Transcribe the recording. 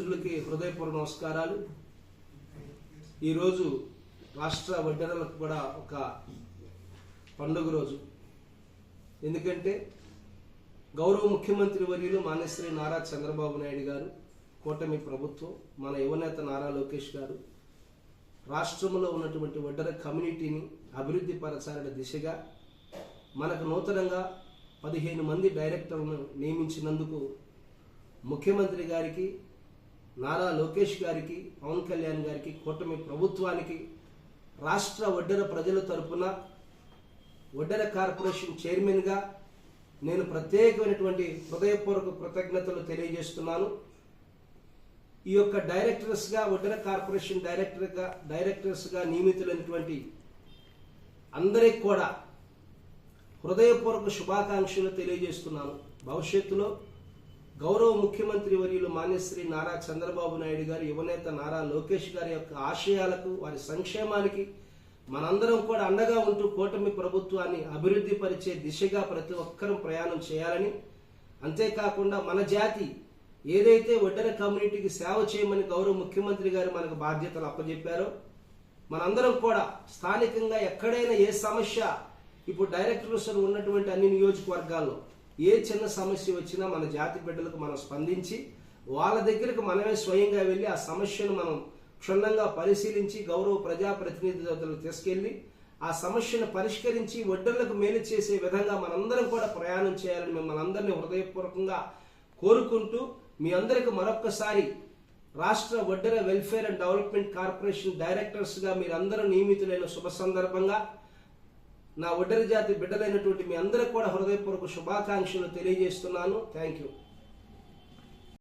హృదయపూర్వ నమస్కారాలు. ఈరోజు రాష్ట్ర వడ్డెరలకు కూడా ఒక పండుగ రోజు. ఎందుకంటే గౌరవ ముఖ్యమంత్రి వర్యులు మాన్యశ్రీ నారా చంద్రబాబు నాయుడు గారు కూటమి ప్రభుత్వం మన యువనేత నారా లోకేష్ గారు రాష్ట్రంలో ఉన్నటువంటి వడ్డర కమ్యూనిటీని అభివృద్ధి పరచాలనే దిశగా మనకు నూతనంగా పదిహేను మంది డైరెక్టర్లను నియమించినందుకు ముఖ్యమంత్రి గారికి నారా లోకేష్ గారికి పవన్ కళ్యాణ్ గారికి కూటమి ప్రభుత్వానికి రాష్ట్ర వడ్డెర ప్రజల తరపున వడ్డెర కార్పొరేషన్ చైర్మన్గా నేను ప్రత్యేకమైనటువంటి హృదయపూర్వక కృతజ్ఞతలు తెలియజేస్తున్నాను. ఈ యొక్క డైరెక్టర్స్గా వడ్డెర కార్పొరేషన్ డైరెక్టర్గా డైరెక్టర్స్గా నియమితులైనటువంటి అందరికి కూడా హృదయపూర్వక శుభాకాంక్షలు తెలియజేస్తున్నాను. భవిష్యత్తులో గౌరవ ముఖ్యమంత్రి వర్యులు మాన్యశ్రీ నారా చంద్రబాబు నాయుడు గారు యువనేత నారా లోకేష్ గారి యొక్క ఆశయాలకు వారి సంక్షేమానికి మనందరం కూడా అండగా ఉంటూ కూటమి ప్రభుత్వాన్ని అభివృద్ధి పరిచే దిశగా ప్రతి ఒక్కరూ ప్రయాణం చేయాలని అంతేకాకుండా మన జాతి ఏదైతే ఒడ్డర కమ్యూనిటీకి సేవ చేయమని గౌరవ ముఖ్యమంత్రి గారు మనకు బాధ్యతలు అప్పజెప్పారో మనందరం కూడా స్థానికంగా ఎక్కడైనా ఏ సమస్య ఇప్పుడు డైరెక్టర్స్ ఉన్నటువంటి అన్ని నియోజకవర్గాల్లో ఏ చిన్న సమస్య వచ్చినా మన జాతి బిడ్డలకు మనం స్పందించి వాళ్ళ దగ్గరకు మనమే స్వయంగా వెళ్ళి ఆ సమస్యను మనం క్షుణ్ణంగా పరిశీలించి గౌరవ ప్రజాప్రతినిధులకు తీసుకెళ్ళి ఆ సమస్యను పరిష్కరించి వడ్డర్లకు మేలు చేసే విధంగా మనందరం కూడా ప్రయాణం చేయాలని మిమ్మల్ని అందరినీ హృదయపూర్వకంగా కోరుకుంటూ మీ అందరికి మరొక్కసారి రాష్ట్ర Vaddera welfare and development corporation డైరెక్టర్స్గా మీరందరూ నియమితులైన శుభ సందర్భంగా నా ఒడ్డరి జాతి బిడ్డలైనటువంటి మీ అందరికి కూడా హృదయపూర్వక శుభాకాంక్షలు తెలియజేస్తున్నాను. Thank you